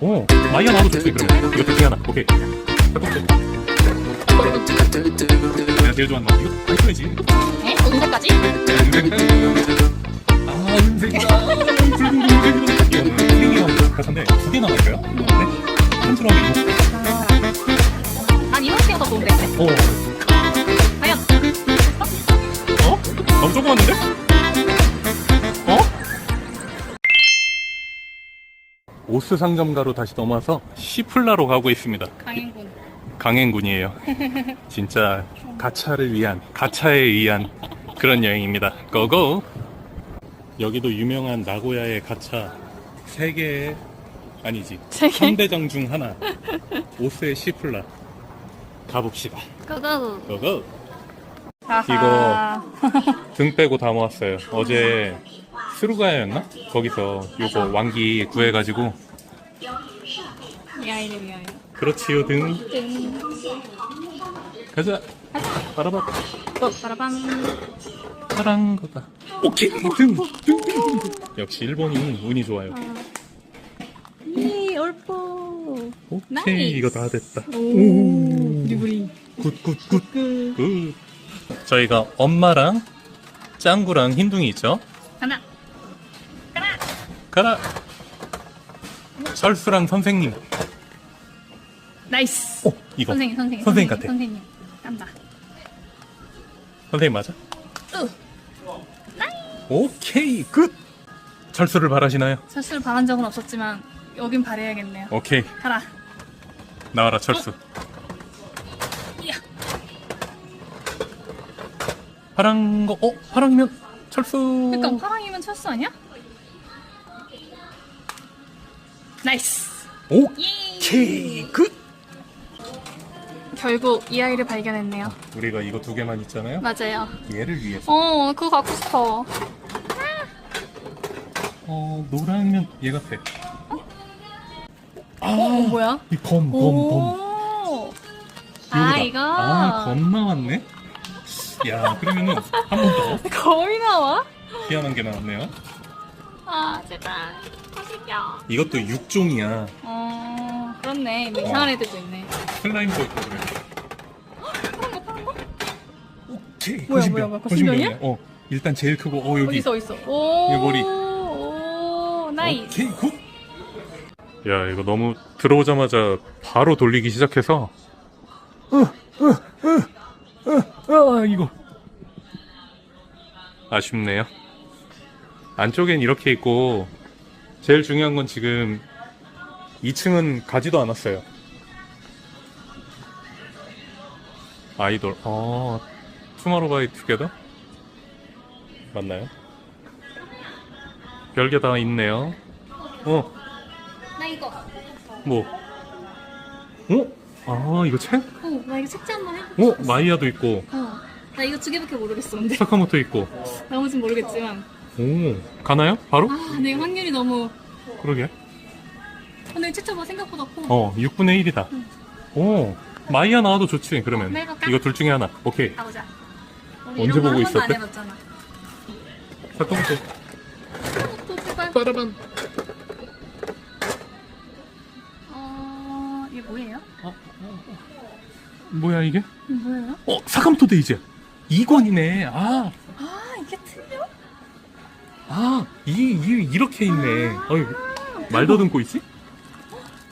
오, 마이야 나도 좋지 그러면. 이거 둘 중에 하나. 오케이. 내가 제일 좋아하는 거. 이거 아이스지. 네? 은색까지? 아, 은색이다. 붉은 은색이다. 이거는 프리미엄 가사인데 두 개 남았어요. 네. 튼튼하게 난 이런 식이 더 좋은데. 이거. 어. 과연? 어? 너무 조그맣는데? 오스 상점가로 다시 넘어와서 시플라로 가고 있습니다. 강행군. 강행군이에요. 진짜 가차를 위한, 가차에 의한 그런 여행입니다. 고고! 여기도 유명한 나고야의 가차 세개 아니지. 세 개? 3대장 중 하나. 오스의 시플라. 가봅시다. 고고. 고고! 아하. 등 빼고 다 모았어요. 어제 스루가야였나? 거기서 요거 왕기 구해가지고 이 아이를 위하여. 그렇지요 등 뜬. 가자 바라봐 빠라밤. 파란 거다 오케이 등등등 역시 일본이 운이 좋아요 이 올포. 오케이 나이스. 이거 다 됐다 오. 리브리. 굿굿굿 그. 굿 저희가 엄마랑 짱구랑 흰둥이 있죠? 하나. 가라 철수랑 선생님 나이스. 오 이거 선생님, 선생님. 선생님 같아. 선생님. 깐다. 선생님 맞아? 으. 오케이 굿 철수를 바라시나요? 철수를 바란 적은 없었지만 여긴 바래야겠네요. 오케이 가라. 나와라 철수 이야. 파란 거 어? 파랑이면 철수 그러니까 파랑이면 철수 아니야? 나이스. 예. 오케이 굿 결국 이 아이를 발견했네요. 우리가 이거 두 개만 있잖아요 맞아요. 얘를 위해서 어, 그거 갖고 싶어. 어 노랑면 얘 같아 아 어, 뭐야? 이검검검 오. 아, 이거. 아 검 나왔네 야 그러면은 한 번 더 거의 나와? 희한한 게 나왔네요 아, 제발. 거시겨. 이것도 육종이야 어, 그렇네. 뭐 이상한 애들도 있네. 슬라임도 있고 그래 오케이 뭐야, 뭐야, 뭐야, 거신병이야. 거신병이야? 어 일단 제일 크고 어 여기 어디서, 어디서? 오. 이 머리. 오, 나이스. 오케이 굿. 야 이거 너무 들어오자마자 바로 돌리기 시작해서 아 이거 아쉽네요. 안쪽엔 이렇게 있고 제일 중요한 건 지금 2층은 가지도 않았어요. 아이돌 어 투마로 바이 투게더 맞나요? 별게 다 있네요. 어 나 이거. 뭐? 어? 아 이거 책? 어, 나 이거 책자 한번 해보고 어? 마이야도 있고 어. 나 이거 두 개밖에 모르겠어, 근데. 사카모토 있고 나머진 모르겠지만. 오 가나요? 바로? 아, 내 확률이 너무. 그러게 책자 봐, 생각보다 커. 어 6분의 1이다 오 마이야 나와도 좋지 그러면 네, 해볼까? 이거 둘 중에 하나 오케이 가보자. 우리 언제 이런 거 보고 한 번도 안 있었대? 해봤잖아. 또 제발. 빠라밤 어, 이게 뭐예요? 뭐야 이게? 이게 뭐예요? 어 사카모토 데이지야 2권이네 아? 아, 이, 이, 이렇게 있네. 어이, 말 더듬고 있지?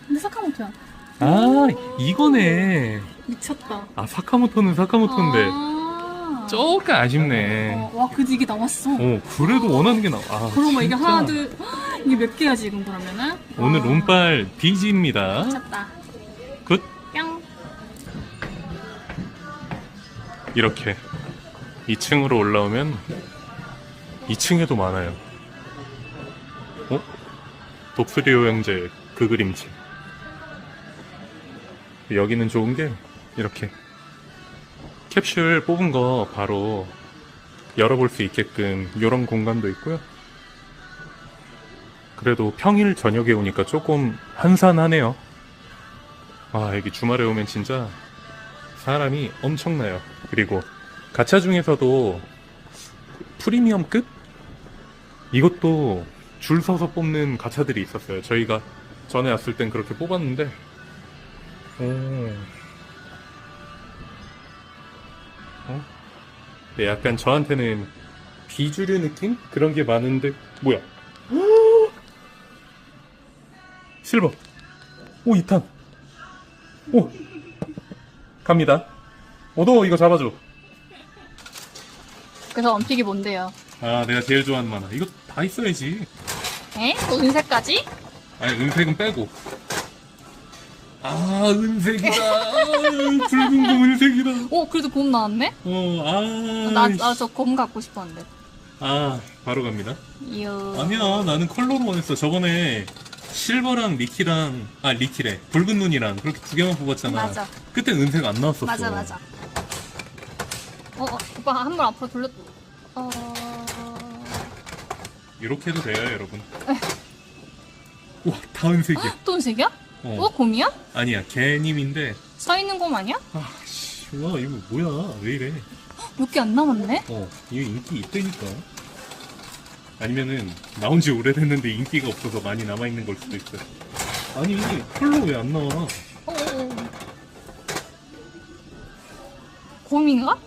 근데 사카모토야. 아, 이거네. 미쳤다. 아, 사카모토는 사카모토인데. 아. 조금 아쉽네. 어, 와, 그지 이게 나왔어. 어, 그래도 원하는 게 나와. 아, 그럼 막 이게 진짜. 하나, 둘, 헉, 이게 몇 개야 지금 그러면은? 오늘 와, 운빨 디지입니다. 미쳤다. 굿. 뿅. 이렇게 2층으로 올라오면 2층에도 많아요. 어? 독수리오 형제 그 그림체. 여기는 좋은 게 이렇게 캡슐 뽑은 거 바로 열어볼 수 있게끔 이런 공간도 있고요. 그래도 평일 저녁에 오니까 조금 한산하네요. 아, 여기 주말에 오면 진짜 사람이 엄청나요. 그리고 가차 중에서도 프리미엄급? 이것도 줄 서서 뽑는 가차들이 있었어요. 저희가 전에 왔을 땐 그렇게 뽑았는데 오. 어? 네, 약간 저한테는 비주류 느낌? 그런 게 많은데 뭐야? 실버 오 2탄 오 갑니다 오도 이거 잡아줘 그래서 원픽이 뭔데요? 아 내가 제일 좋아하는 만화 이거 다 있어야지 에? 또 은색까지? 아니 은색은 빼고 아 은색이다 붉은 곰 은색이다 오, 그래도 곰 나왔네? 어아 나, 나저 곰 갖고 싶었는데. 아 바로 갑니다 이유. 아니야 나는 컬러로 원했어 저번에 실버랑 리키랑 아 리키래 붉은 눈이랑 그렇게 두 개만 뽑았잖아 맞아. 그때 은색 안 나왔었어 맞아, 맞아. 어, 어 오빠 한 번 앞으로 돌려. 어. 이렇게 해도 돼요 여러분 와다 은색이야 또 은색이야? 어. 어, 곰이야? 아니야 개님인데 서 있는 곰 아니야? 아 씨 와 이거 뭐야 왜 이래 몇 개 안 남았네? 어 이거 인기 있다니까 아니면은 나온 지 오래됐는데 인기가 없어서 많이 남아있는 걸 수도 있어 아니 컬러 왜 안 나와 어, 어, 어. 곰인가?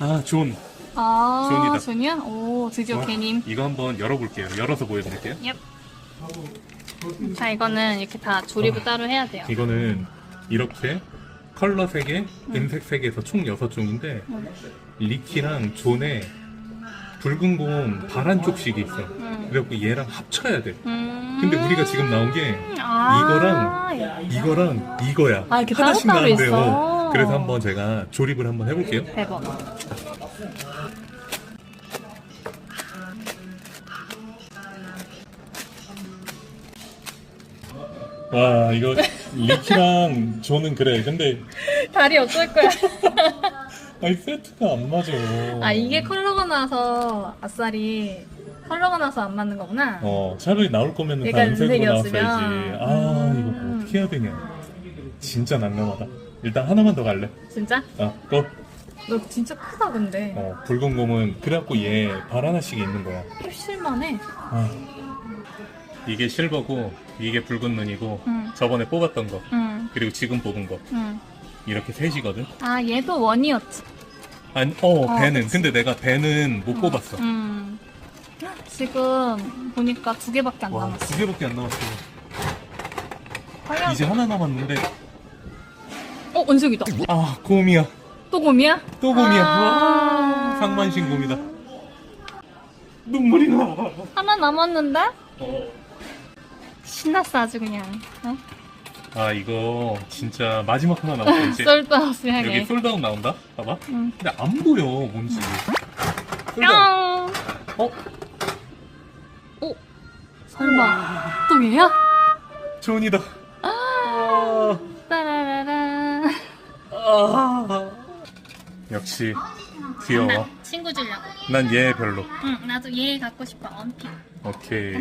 아 존 아, 존이다. 존이야? 오, 드디어 와, 개님. 이거 한번 열어볼게요 열어서 보여드릴게요 얍. 자, 이거는 이렇게 다 조립을 아. 따로 해야 돼요. 이거는 이렇게 컬러 3개, 은색 3개에서 총 6종인데 음. 리키랑 존에 붉은 곰 파란 쪽씩이 있어 음. 그래갖고 얘랑 합쳐야 돼 음. 근데 우리가 지금 나온 게 아, 이거랑 이거야 아, 이렇게 하나씩 따로따로 있어. 그래서 한번 제가 조립을 한번 해볼게요 대박. 와 이거 리키랑 존은 그래 근데 다리 어쩔 거야? 아니 세트가 안 맞아 아, 이게 컬러가 나서 아싸리 컬러가 나서 안 맞는 거구나. 어 차라리 나올 거면 다 은색으로 은색이었으면. 나왔어야지 아 음. 이거 뭐 어떻게 해야 되냐 진짜 난감하다 일단 하나만 더 갈래 진짜? 어, 고. 너 진짜 크다 근데. 어, 붉은 곰은 그래갖고 얘 발 하나씩 있는 거야 캡슐만해. 아. 이게 실버고 이게 붉은 눈이고 응. 저번에 뽑았던 거 응, 그리고 지금 뽑은 거 응. 이렇게 셋이거든 아, 얘도 원이었지. 아니 어 어, 배는. 근데 내가 배는 못 뽑았어 음. 지금 보니까 두 개밖에 안 와 남았어. 두 개밖에 안 남았어 과연- 이제 하나 남았는데 어, 은색이다. 아 곰이야 또 곰이야? 또 곰이야 아. 와 상만신 곰이다 눈물이 나 하나 남았는데? 어. 신났어 아주 그냥. 어? 아 이거 진짜 마지막 하나 이제 솔드아웃 여기 향해. 솔다운 나온다 봐봐 응. 근데 안 보여 뭔지 솔다운 뿅. 어? 오. 설마 또 얘야? 존이다 아. 따라라라. 아. 역시 귀여워 친구 주려고. 난 얘 별로 응, 나도 얘 갖고 싶어. 언픽. 오케이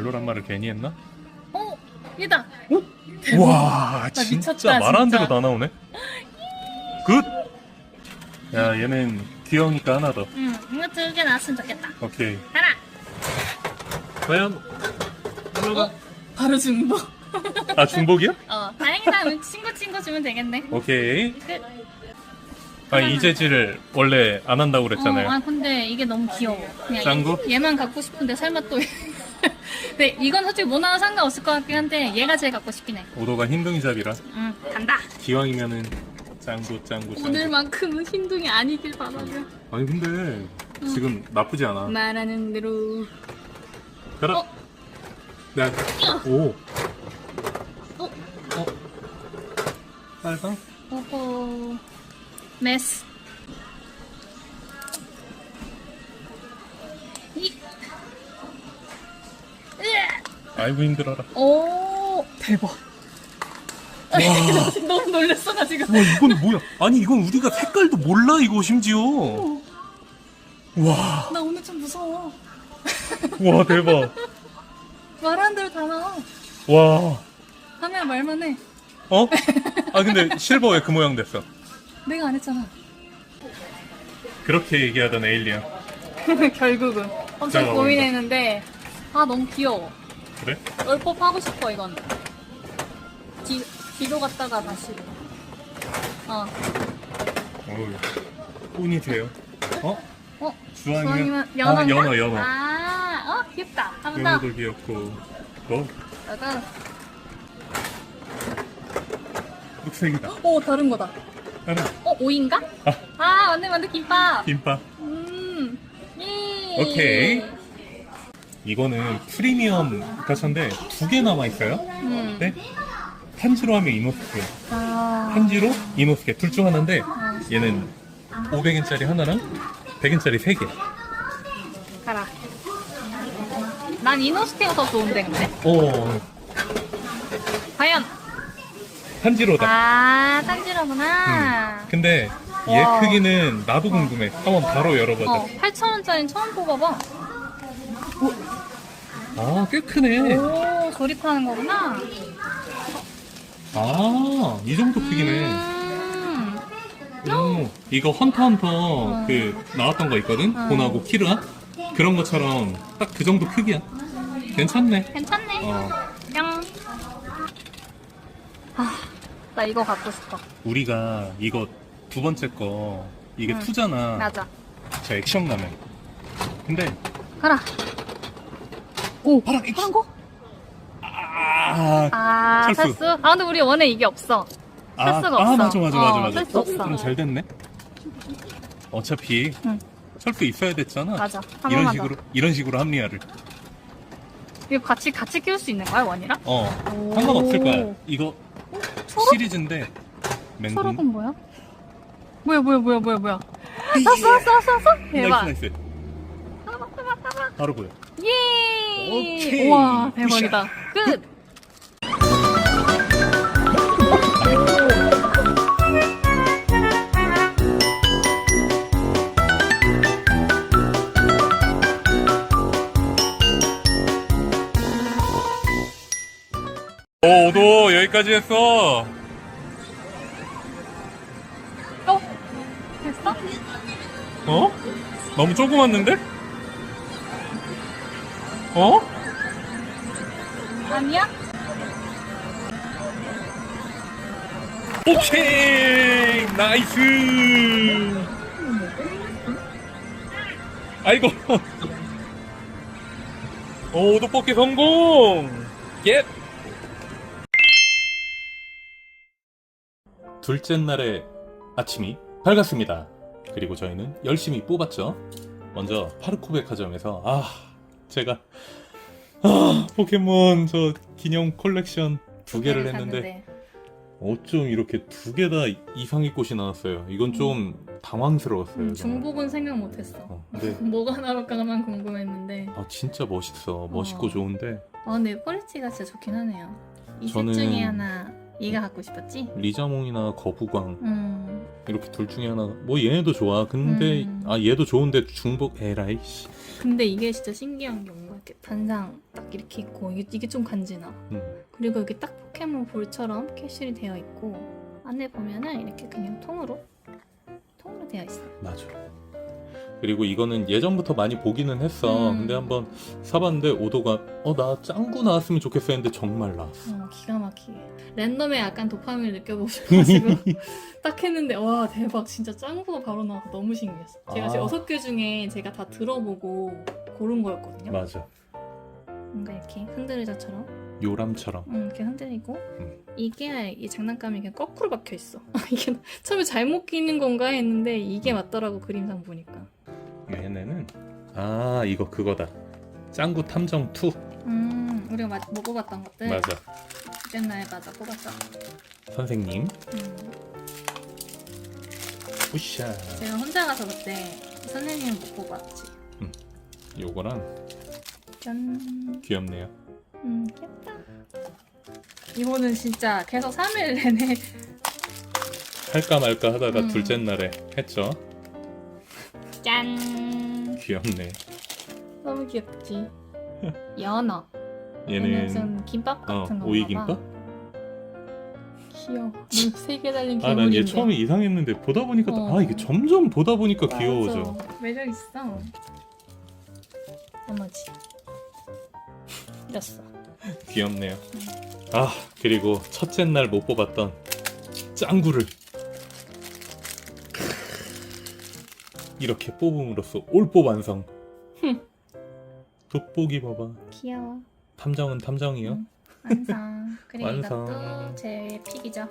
별로란 말을 괜히 했나? 어, 얘다. 와나 진짜 미쳤다, 말하는 대로 진짜. 다 나오네 굿! 야 얘는 귀여우니까 하나 더 응, 이거 두 개 나왔으면 좋겠다. 오케이 하나. 과연 들어가 바로 중복. 아 중복이야? 어, 다행이다. 우리 친구 친구 주면 되겠네. 오케이 끝. 아 이 재질을 원래 안 한다고 그랬잖아요 어, 아 근데 이게 너무 귀여워. 그냥 짱구? 얘, 얘만 갖고 싶은데 설마 또. 근데 이건 솔직히 뭐 나와 상관없을 것 같긴 한데 얘가 제일 갖고 싶긴 해. 오도가 흰둥이 잡이라 응, 간다. 기왕이면은 짱구 짱구 짱구 오늘만큼은 흰둥이 아니길 바라며. 아니 근데 지금 나쁘지 않아 말하는 대로. 가라 어? 네. 오 어? 어? 빨강? 오호. 메스. 아! 아이고 힘들어라 오, 대박. 와, 너무 놀랬어, 나 지금. 와 이건 뭐야 아니 이건 우리가 색깔도 몰라 이거 심지어 와, 나 오늘 좀 무서워. 와 대박 말하는 대로 다 나와. 와 하면 말만 해. 어? 아 근데 실버 왜 그 모양 됐어? 내가 안 했잖아. 그렇게 얘기하던 에일리언 결국은. 엄청. 고민했는데 아 너무 귀여워. 그래? 얼법 하고 싶어 이건. 뒤 뒤로 갔다가 다시. 어. 어우, 꾼이세요. 어? 어? 주황이면 주황이면 아, 연어인가? 연어, 연어. 아, 어 귀엽다. 한 번 더. 연어도 귀엽고. 어? 약간 녹색이다. 오 다른 거다. 하나. 어 오인가? 아. 아 맞네 맞네 김밥. 김밥. 음. 예. 오케이. 이거는 프리미엄 가차인데 두 개 남아 있어요. 음. 네? 한지로 하면 이노스케, 아. 한지로 이노스케 둘 중 하나인데 얘는 500엔짜리 하나랑 100엔짜리 세 개. 가라. 난 이노스테가 더 좋은데 근데. 어, 과연. 한지로다. 아 딴지로구나. 근데 얘 와. 크기는 나도 궁금해. 한번 바로 열어보자. 어 8,000원짜리 처음 뽑아봐. 아, 꽤 크네. 오 조립하는 거구나. 아, 이 정도 크기네. 음. 오, 이거 헌터 헌터 그 나왔던 거 있거든? 어. 본하고 키르아? 그런 것처럼 딱 그 정도 크기야. 괜찮네. 괜찮네. 어, 뿅. 아, 나 이거 갖고 싶어. 우리가 이거 두 번째 거 이게 응. 투잖아. 맞아. 저 액션 가면. 근데 가라. 오, 파랑 액션. 파란 거? 아, 아, 철수. 철수? 아, 근데 우리 원에 이게 없어. 아, 수가 아 없어. 맞아 맞아 맞아 어, 맞아. 쓸수 없어. 그럼 잘 됐네. 어차피 응. 철수 있어야 됐잖아. 맞아. 한 이런 번만 식으로 더. 이런 식으로 합리화를. 이거 같이, 같이 키울 수 있는 거야, 원이랑? 어, 오. 상관없을 거야. 이거 초록? 시리즈인데 맹금. 초록은 뭐야? 뭐야, 뭐야, 뭐야, 뭐야, 뭐야. 샀어, 샀어, 샀어? 대박. 나이스 나이스. 바로 보여. 예! 오케이. 우와, 대박이다. 끝! 오, 오도 여기까지 했어. 어? 됐어? 어? 너무 조그맣는데? 어? 아니야? 오케이! 나이스! 아이고. 오, 오도 뽑기 성공! 예! 둘째 날의 아침이 밝았습니다. 그리고 저희는 열심히 뽑았죠. 먼저 파르코 백화점에서 아 제가 아 포켓몬 저 기념 콜렉션 두 개를 했는데 어쩜 이렇게 두 개 다 이상의 꽃이 나왔어요. 이건 좀 당황스러웠어요. 음. 중복은 생각 못했어. 어, 근데 뭐가 나올까만 궁금했는데. 아 진짜 멋있어. 멋있고 어. 좋은데 아, 근데 퀄리티가 진짜 좋긴 하네요. 이 셋 저는- 중에 하나 얘가 갖고 싶었지? 리자몽이나 거부광 음. 이렇게 둘 중에 하나 뭐 얘네도 좋아. 근데 음. 아 얘도 좋은데 중복 에라이 씨. 근데 이게 진짜 신기한 게 뭔가 이렇게 단상 딱 이렇게 있고 이게, 이게 좀 간지나. 음. 그리고 여기 딱 포켓몬 볼처럼 캐실이 되어 있고 안에 보면은 이렇게 그냥 통으로 통으로 되어 있어요. 맞아. 그리고 이거는 예전부터 많이 보기는 했어. 음. 근데 한번 사봤는데 오도가 어 나 짱구 나왔으면 좋겠어 했는데 정말 나왔어. 어, 기가 막히게. 랜덤에 약간 도파민을 느껴보고 싶어가지고 딱 했는데 와 대박 진짜 짱구가 바로 나와서 너무 신기했어. 제가 아. 지금 여섯 개 중에 제가 다 들어보고 고른 거였거든요. 맞아. 뭔가 이렇게 흔들리자처럼 요람처럼. 음, 이렇게 흔들리고 음. 이게 이 장난감이 그냥 거꾸로 박혀 있어. 이게 처음에 잘못 끼는 건가 했는데 이게 맞더라고 그림상 보니까. 얘네는 아 이거 그거다. 짱구 탐정 2. 음 우리가 마- 먹어봤던 것들 맞아. 옛날 맞아 뽑았어. 선생님. 음, 우샤. 제가 혼자 가서 그때 선생님 못 뽑았지. 요거랑 짠. 귀엽네요. 음 귀엽다. 이거는 진짜 계속 3일 내내 할까 말까 하다가 음. 둘째 날에 했죠. 짠. 귀엽네. 너무 귀엽지. 연어. 얘는 얘는 무슨 김밥 어, 같은 건가 오이 봐. 김밥? 귀여워. 세개 달린 아, 괴물인데. 난 얘 처음에 이상했는데 보다 보니까 또- 어. 아 이게 점점 보다 보니까 맞아. 귀여워져. 매력 있어. 나머지 이랬어. 귀엽네요. 아 그리고 첫째 날 못 뽑았던 짱구를 이렇게 뽑음으로써 올뽑 완성. 흠. 돋보기 봐봐. 귀여워. 탐정은 탐정이요. 음. 완성. 그리고 완성. 이것도 제 픽이죠.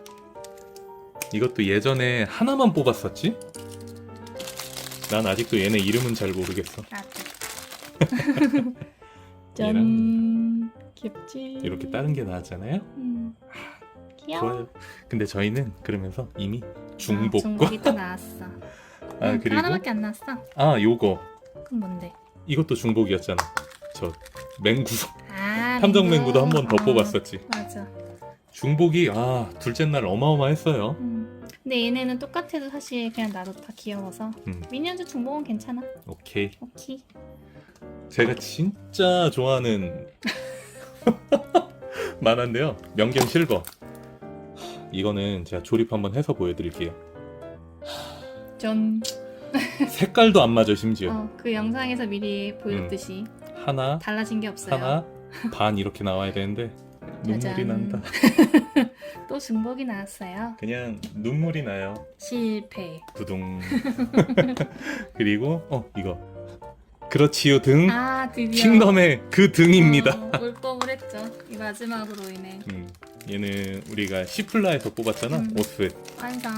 이것도 예전에 하나만 뽑았었지? 난 아직도 얘네 이름은 잘 모르겠어. 나도. 짠. 귀엽지. 이렇게 다른 게 나왔잖아요. 음. 귀여워. 좋아요. 근데 저희는 그러면서 이미 아, 중복과 중복이 또 나왔어. 아 음, 그리고 하나밖에 안 나왔어. 아 요거 그럼 뭔데? 이것도 중복이었잖아. 저 맹구 아, 탐정 맹구. 맹구도 한 번 더 어, 뽑았었지. 맞아. 중복이 아 둘째 날 어마어마했어요. 음. 근데 얘네는 똑같아도 사실 그냥 나도 다 귀여워서 음, 미니언즈 중복은 괜찮아. 오케이. 오케이. 제가 진짜 좋아하는 만화인데요. 명경 실버. 이거는 제가 조립 한번 해서 보여드릴게요. 전 색깔도 안 맞아 심지어. 어, 그 영상에서 미리 보였듯이 하나 달라진 게 없어요. 하나 반 이렇게 나와야 되는데 눈물이 짜잔. 난다. 또 중복이 나왔어요. 그냥 눈물이 나요. 실패. 두둥. 그리고 어 이거 그렇지요 등. 아 드디어. 킹덤의 그 등입니다. 어, 올법을 했죠. 이 마지막으로 인해 음, 얘는 우리가 시플라에서 뽑았잖아 음. 옷을. 완성.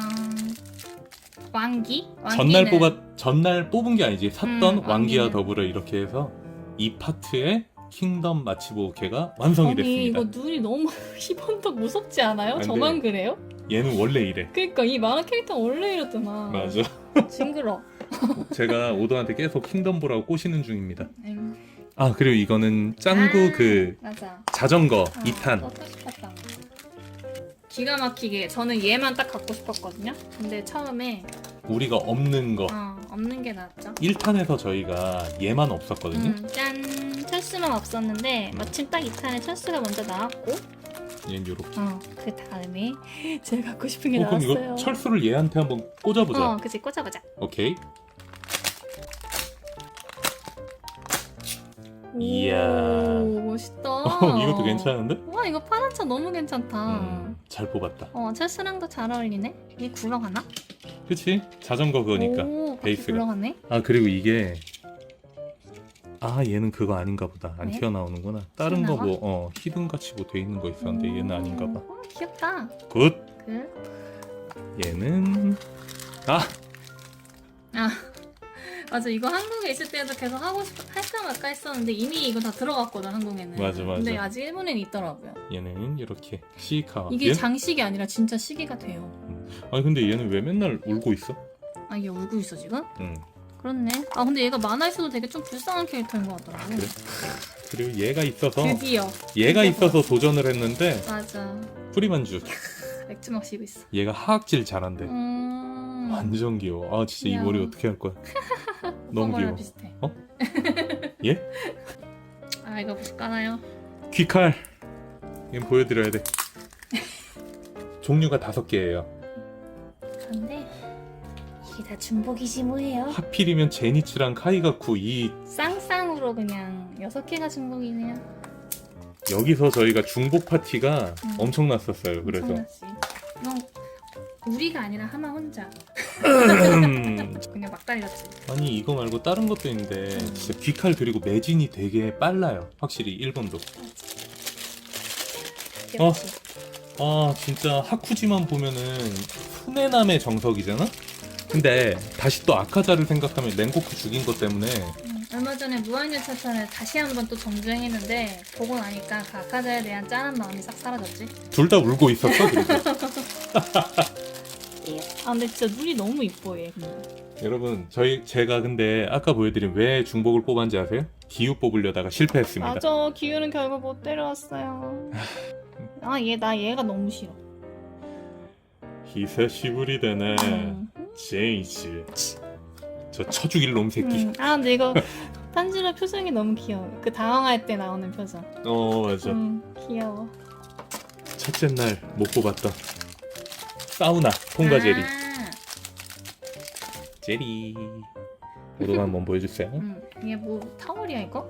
왕기? 전날 뽑았 전날 뽑은 게 아니지 샀던 음, 왕기와 왕기는. 더불어 이렇게 해서 이 파트에 킹덤 마치보케가 완성이 아니 됐습니다. 이거 눈이 너무 희번덕 무섭지 않아요? 안 저만 돼. 그래요? 얘는 원래 이래. 그러니까 이 만화 캐릭터 원래 이러더만. 맞아. 징그러. 제가 오도한테 계속 킹덤 보라고 꼬시는 중입니다. 음. 아 그리고 이거는 짱구 아, 그 맞아. 자전거 아, 2탄. 써고 싶었다. 기가 막히게 저는 얘만 딱 갖고 싶었거든요. 근데 처음에 우리가 없는 거. 어, 없는 게 낫죠. 1탄에서 저희가 얘만 없었거든요. 음, 짠 철수만 없었는데 음. 마침 딱 2탄에 철수가 먼저 나왔고 얘는 요렇게. 어, 그 다음에 제가 갖고 싶은 게 어, 그럼 나왔어요. 이거 철수를 얘한테 한번 꽂아보자. 어, 그치 꽂아보자. 오케이. 이야. 멋있다. 어, 이것도 괜찮은데? 와 이거 파란 차 너무 괜찮다. 음, 잘 뽑았다. 어 철수랑도 잘 어울리네. 이 굴러가나? 그치? 자전거 그거니까. 오, 바퀴 베이스가. 굴러가네. 아 그리고 이게 아 얘는 그거 아닌가 보다. 안 왜? 튀어나오는구나. 다른 거 튀어나와? 뭐 어, 히든 같이 뭐 돼 있는 거 있었는데 얘는 아닌가 봐. 오, 귀엽다. 굿. 그 얘는 아 아. 맞아 이거 한국에 있을 때도 계속 하고 싶어 할까 말까 했었는데 이미 이거 다 들어갔거든 한국에는 맞아, 맞아. 근데 아직 일본에는 있더라고요 얘는 이렇게 시카. 이게 얘- 장식이 아니라 진짜 시계가 돼요 아니 근데 얘는 왜 맨날 울고 있어? 아 얘 울고 있어 지금? 응. 그렇네 아 근데 얘가 만화에서도 되게 좀 불쌍한 캐릭터인 것 같더라고 그래? 그리고 얘가 있어서 드디어 얘가 있어서 도전을 했는데 맞아 프리만주 맥주 마시고 있어 얘가 하악질 잘한대. 음 완전 귀여워. 아 진짜 이 귀여워. 머리 어떻게 할 거야? 너무 귀여워. 비슷해 어? 얘? 아 이거 볼까나요? 귀칼. 이건 보여드려야 돼. 종류가 다섯 개예요. 그런데 이게 다 중복이지 뭐예요 하필이면 제니츠랑 카이가쿠 이 쌍쌍으로 그냥 여섯 개가 중복이네요 여기서 저희가 중복 파티가 음. 엄청났었어요. 그래서 엄청났지. 이건 우리가 아니라 하마 혼자 음, 그냥 막다리 같이 아니 이거 말고 다른 것도 있는데 진짜 귀칼 그리고 매진이 되게 빨라요. 확실히 일본도. 귀엽지? 아 진짜 하쿠지만 보면은 후네남의 정석이잖아. 근데 다시 또 아카자를 생각하면 랭고쿠 죽인 것 때문에 음, 얼마 전에 무한열차편을 다시 한번 또 정주행했는데 보고 나니까 그 아카자에 대한 짠한 마음이 싹 사라졌지 둘 다 울고 있었어. 그리고 아 근데 진짜 눈이 너무 이뻐 얘 여러분 저희 제가 근데 아까 보여드린 왜 중복을 뽑았는지 아세요? 기우 뽑으려다가 실패했습니다. 맞아 기우는 결국 못 데려왔어요 아 얘 나 얘가 너무 싫어 히사시부리 되네. 음. 제이지. 저 쳐죽일 놈 새끼. 음. 아 근데 이거 탄지로 표정이 너무 귀여워 그 당황할 때 나오는 표정 어 맞아. 음 귀여워 첫째 날 못 뽑았던 사우나 통과 제리. 아, 제리. 오도가 한번 보여주세요. 음, 이게 뭐 타월이야 이거?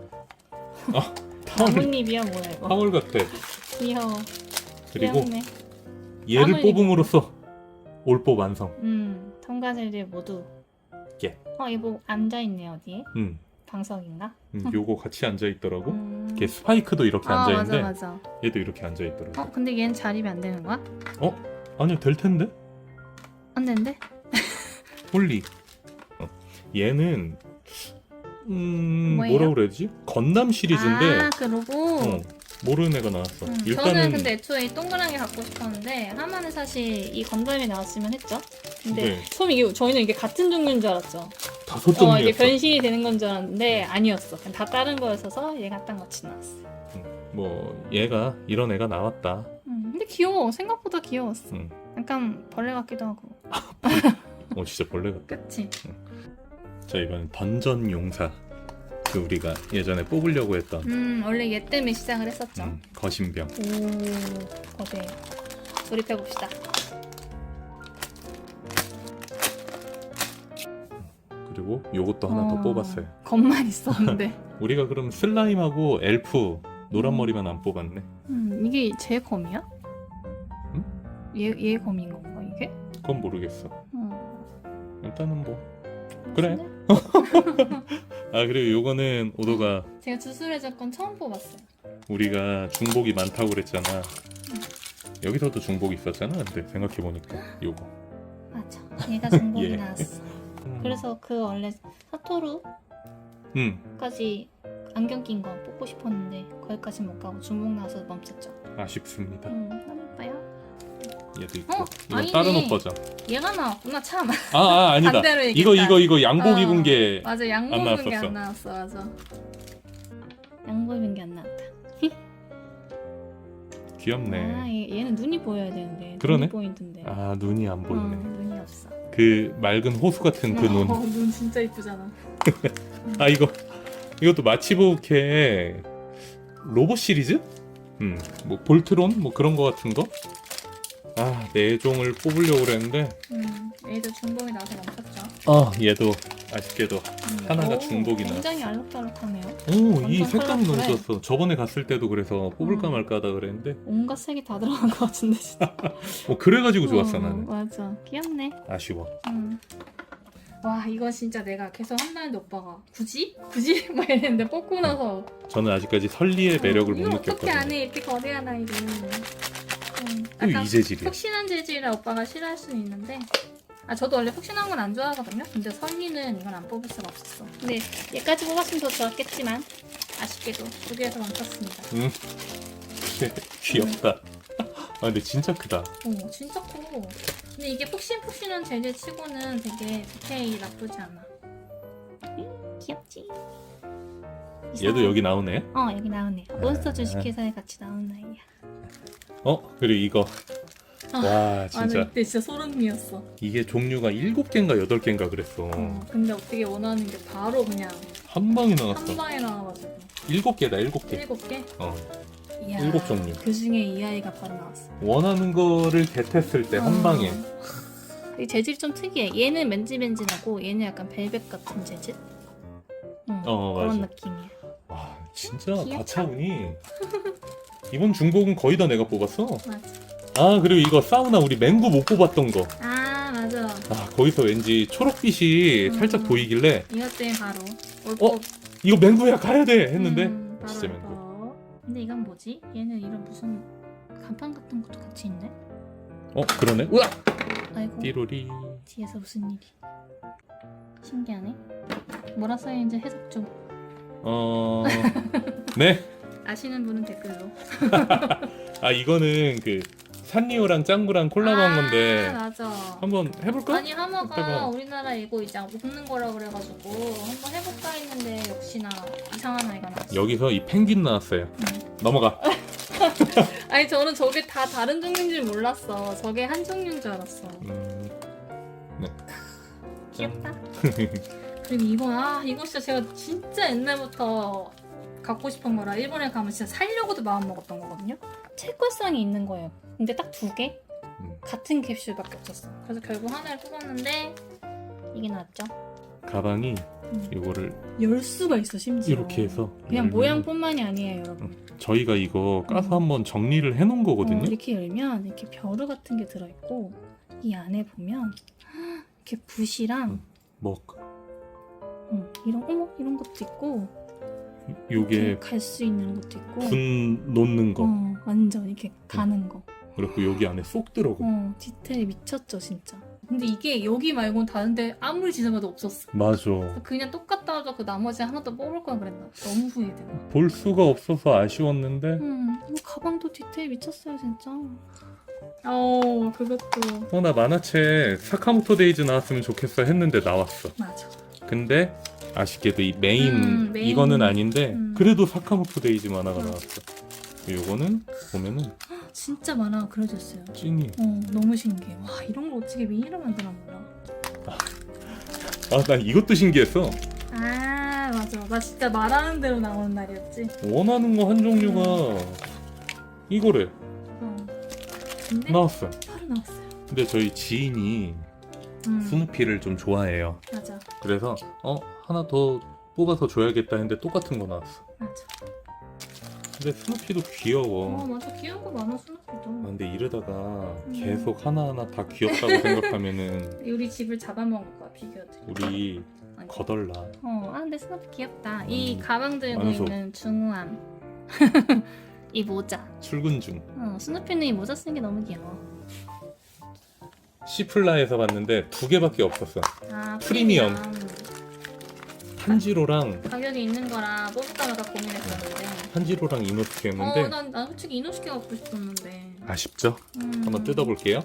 타월 나뭇잎이야 뭐야 이거. 타월 같아. 귀여워. 그리고 귀엽네. 얘를 나뭇잎. 뽑음으로써 올법 완성. 음, 통과제들 모두. 예. 어, 이거 앉아 있네 어디에? 음, 방석인가? 음, 요거 같이 앉아 있더라고. 음. 이게 스파이크도 이렇게 아 앉아 맞아 있는데 맞아. 얘도 이렇게 앉아 있더라고. 어, 근데 얘는 자립이 안 되는 거야? 아니요 될 텐데. 안 되는데? 홀리. 어. 얘는 음 뭐예요? 뭐라 그래야지? 건담 시리즈인데 아, 그 로고. 어, 모르는 애가 나왔어. 음, 저는 일단은 근데 애초에 동그란 게 갖고 싶었는데 하마는 사실 이 건담이 나왔으면 했죠. 근데 네. 처음 이게 저희는 이게 같은 종류인 줄 알았죠. 다섯 어 이게 종류였어. 변신이 되는 건 줄 알았는데 아니었어. 그냥 다 다른 거였어서 얘가 딱 같이 나왔어. 뭐 얘가 이런 애가 나왔다. 귀여워. 생각보다 귀여웠어. 음. 약간 벌레 같기도 하고. 어 진짜 벌레 같다. 그치? 자 이번엔 던전 용사. 그 우리가 예전에 뽑으려고 했던 음 원래 얘 때문에 시작을 했었죠. 음, 거신병. 오 거대. 조립해 봅시다. 그리고 요것도 하나 더 뽑았어요. 겁만 있었는데. 우리가 그럼 슬라임하고 엘프 노란 음. 머리만 안 뽑았네. 음 이게 제 검이야? 응? 얘얘 검인 건가 이게? 그건 모르겠어. 어. 일단은 뭐. 그래. 아 그리고 요거는 오도가 제가 주술의 건 처음 뽑았어요. 우리가 중복이 많다고 그랬잖아. 여기서도 중복이 있었잖아. 근데 생각해 보니까 요거. 맞아. 얘가 중복이 예. 나왔어. 음. 그래서 그 원래 사토루까지 음 안경 낀 거 뽑고 싶었는데 거기까지 못 가고 중복 나와서 멈췄죠. 아쉽습니다. 음. 얘도 있고 어? 이건 아니네. 다른 옷 버전. 얘가 나왔구나 참. 아, 아 아니다. 반대로 이거 얘기했다. 이거 이거 양복 어. 입은 게 맞아 양복 안 입은 게. 안 나왔어 맞아. 양복 입은 게 안 나왔다. 귀엽네. 아 얘, 얘는 눈이 보여야 되는데. 그러네. 눈이 보이던데. 아 눈이 안 어, 보이네. 눈이 없어. 그 맑은 호수 같은 그 눈. 어, 눈 진짜 이쁘잖아. 아 이거 이것도 마치보케 로봇 시리즈? 음, 뭐 볼트론 뭐 그런 거 같은 거? 아, 네 종을 뽑으려고 그랬는데 음, 얘도 중복이 나와서 멈췄죠. 아, 얘도 아쉽게도 음. 하나가 오, 중복이 굉장히 알록달록하네요. 오, 이 완전 색감이 너무 컬러풀해. 좋았어. 저번에 갔을 때도 그래서 뽑을까 음. 말까 하다 그랬는데 온갖 색이 다 들어간 것 같은데 진짜. 뭐 그래가지고 좋았어 어, 나는. 맞아. 귀엽네. 아쉬워. 음. 와 이거 진짜 내가 계속 한다는데 오빠가 굳이? 굳이? 막 이랬는데 뽑고 나서 저는 아직까지 설리의 매력을 어, 못 이거 어떻게 느꼈거든요. 안해 이렇게 거대한 아이를 음, 또 약간 이 재질이야. 푹신한 재질이라 오빠가 싫어할 수는 있는데 아 저도 원래 푹신한 건 안 좋아하거든요 근데 설리는 이건 안 뽑을 수가 없었어 근데 얘까지 뽑았으면 더 좋았겠지만 아쉽게도 두 개에서 멈췄습니다 음. 귀엽다. 아 근데 진짜 크다. 오 진짜 커 근데 이게 푹신푹신한 재질 치고는 되게 디테일이 나쁘지 않아 응? 귀엽지? 얘도 여기 나오네. 어 여기 나오네 몬스터 주식회사에 같이 나온 아이야 어 그리고 이거 아, 와 진짜 아니 이때 진짜 소름이었어 이게 종류가 일곱 개인가 여덟 개인가 그랬어. 어, 근데 어떻게 원하는 게 바로 그냥 한 방에 한 나왔어. 방에 나와가지고 일곱 개다 일곱 개. 일곱 개? 어 이야, 일곱 종류. 그 중에 이 아이가 바로 나왔어 원하는 거를 겟했을 때 한 어. 방에. 이 재질이 좀 특이해 얘는 맨지맨지하고 얘는 약간 벨벳 같은 재질 응, 어, 그런 맞아. 느낌이야 와 진짜 귀엽다. 다차운이 이번 중복은 거의 다 내가 뽑았어. 맞아 아 그리고 이거 사우나 우리 맹구 못 뽑았던 거. 아 맞아 아 거기서 왠지 초록빛이 음. 살짝 보이길래 이것 때문에 바로 어? 이거 맹구야 가야 돼 했는데 음, 바로 진짜. 맹구. 근데 이건 뭐지? 얘는 이런 무슨 간판 같은 것도 같이 있네 어 그러네. 우와 아이고 띠로리. 뒤에서 무슨 일이 신기하네 뭐라 써있는지 해석 좀 어 네. 아시는 분은 댓글로 아 이거는 그 산리오랑 짱구랑 콜라보한 아, 건데 맞아 한번 해볼까? 아니 하마가 해봐. 우리나라 이거 이제 먹는 거라 그래가지고 한번 해볼까 했는데 역시나 이상한 아이가 나왔어 여기서 이 펭귄 나왔어요. 음. 넘어가. 아니 저는 저게 다 다른 종류인 줄 몰랐어 저게 한 종류인 줄 알았어 음, 네. 귀엽다 그리고 이거 아 이거 진짜 제가 진짜 옛날부터 갖고 싶은 거라 일본에 가면 진짜 살려고도 마음 먹었던 거거든요 책걸상이 있는 거예요 근데 딱 두 개 음. 같은 캡슐밖에 없었어 그래서 결국 하나를 뽑았는데 이게 나왔죠 가방이 음. 이거를 열 수가 있어 심지어. 이렇게 해서 그냥 열면 모양뿐만이 아니에요, 여러분. 저희가 이거 까서 음. 한번 정리를 해놓은 거거든요. 어, 이렇게 열면 이렇게 벼루 같은 게 들어있고 이 안에 보면 이렇게 붓이랑 음. 뭐 음, 이런 어머 이런 것도 있고 요게 갈 수 있는 것도 있고 분 놓는 거 어, 완전 이렇게 가는 거. 그리고 여기 안에 쏙 들어가. 어, 디테일이 미쳤죠 진짜. 근데 이게 여기 말고는 다른데 아무리 지져봐도 없었어. 맞아. 그냥 똑같다 하자 그 나머지 하나 더 뽑을 걸 그랬나. 너무 후회돼. 볼 수가 없어서 아쉬웠는데 음, 이거 가방도 디테일 미쳤어요 진짜. 어, 그것도 어 나 만화책 사카모토 데이즈 나왔으면 좋겠어 했는데 나왔어. 맞아. 근데 아쉽게도 이 메인, 음, 메인. 이거는 아닌데 음. 그래도 사카모토 데이즈 만화가 음. 나왔어. 요거는 보면은 진짜 만화가 그려졌어요. 찐이. 어, 너무 신기해. 와, 이런 걸 어떻게 미니로 만드나 몰라. 아 나 이것도 신기했어. 아, 맞아. 나 진짜 말하는 대로 나오는 날이었지. 원하는 거 한 종류가 이거래 어. 근데 나왔어 요. 바로 나왔어요. 근데 저희 지인이 음, 스누피를 좀 좋아해요. 맞아. 그래서 어 하나 더 뽑아서 줘야겠다 했는데 똑같은 거 나왔어. 맞아. 근데 스누피도 어, 귀여워. 맞아. 귀여운 거 많아, 아, 스누피도. 근데 이러다가 음. 계속 하나하나 다 귀엽다고 생각하면은 우리 집을 잡아먹을 거야, 비교들. 우리 아니. 거덜나. 어, 아, 근데 스누피 귀엽다. 이 음, 가방 들고 완소. 있는 중후함. 이 모자. 출근 중. 어, 스누피는 이 모자 쓰는 게 너무 귀여워. 시플라에서 봤는데 두 개밖에 없었어. 아, 프리미엄. 한지로랑 가격이 있는 거라 뽑을까 말까 고민했었는데. 한지로랑 이노스케였는데 어, 난, 난 솔직히 이노스케 갖고 싶었는데. 아쉽죠? 음. 한번 뜯어볼게요.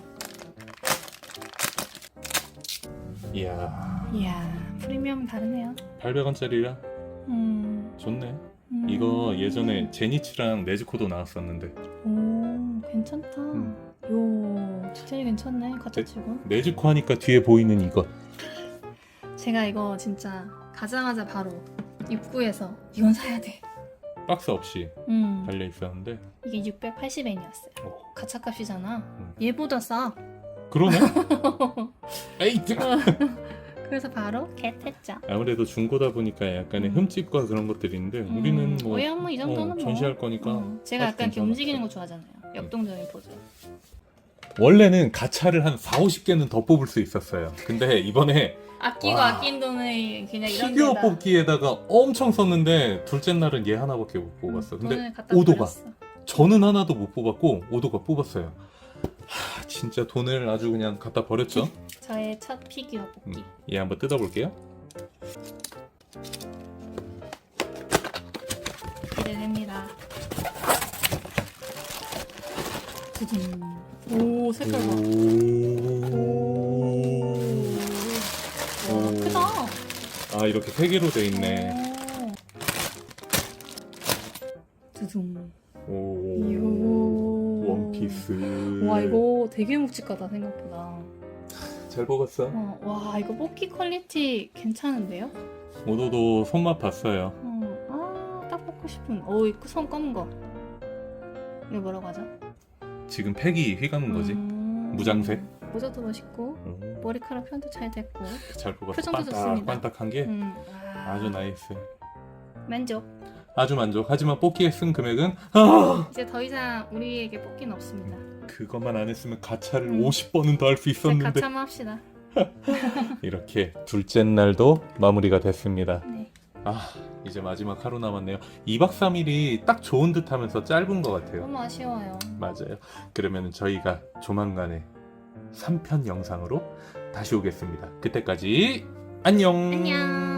이야, 이야, 프리미엄 다르네요. 800원짜리라 음. 좋네. 음. 이거 예전에 제니치랑 네즈코도 나왔었는데 오, 괜찮다. 음. 요, 디테일 괜찮네. 가짜 네. 치고. 네즈코 하니까 뒤에 보이는 이것. 제가 이거 진짜 가자마자 바로 입구에서 이건 사야 돼. 박스 없이 음. 달려 있었는데 이게 680엔이었어요. 오, 가차값이잖아. 음. 얘보다 싸. 그러네. 에이, 뜨- 그래서 바로 겟했죠. 아무래도 중고다 보니까 약간의 음. 흠집과 그런 것들이 있는데 우리는 뭐 거의 한뭐이 정도는 어, 뭐. 전시할 거니까 어, 제가 약간 이렇게. 움직이는 거 좋아하잖아요. 역동적인 포즈. 원래는 가차를 한 4, 50개는 더 뽑을 수 있었어요. 근데 이번에 아끼고 와. 아낀 돈을 그냥 이런 피규어 데다 뽑기에다가 엄청 썼는데 둘째 날은 얘 하나밖에 못 뽑았어. 근데 돈을 갖다 오도가 버렸어. 저는 하나도 못 뽑았고 오도가 뽑았어요. 하, 진짜 돈을 아주 그냥 갖다 버렸죠. 저의 첫 피규어 뽑기. 음, 얘 한번 뜯어볼게요. 기대됩니다. 두둥. 오 색깔 봐. 오. 와 오. 크다. 아 이렇게 세 개로 돼 있네. 오. 두둥. 오. 이요. 원피스. 와 이거 되게 묵직하다 생각보다. 잘 뽑았어. 어, 와 이거 뽑기 퀄리티 괜찮은데요? 오도도 손맛 봤어요. 어, 아딱 뽑고 싶은. 어이 손 검은 거. 이거 뭐라고 하죠? 지금 팩이 휘감은 거지. 음, 무장색? 모자도 멋있고 오, 머리카락 편도 잘 됐고. 잘 뽑았어. 표정도 좋습니다. 반딱한 게 음, 아, 아주 나이스. 만족. 아주 만족. 하지만 뽑기에 쓴 금액은 아 이제 더 이상 우리에게 뽑기는 없습니다. 그것만 안 했으면 가차를 음. 50번은 더 할 수 이제 있었는데 가차만 합시다. 이렇게 둘째 날도 마무리가 됐습니다. 네. 아 이제 마지막 하루 남았네요. 2박 3일이 딱 좋은 듯 하면서 짧은 것 같아요. 너무 아쉬워요. 맞아요. 그러면 저희가 조만간에 3편 영상으로 다시 오겠습니다. 그때까지 안녕. 안녕.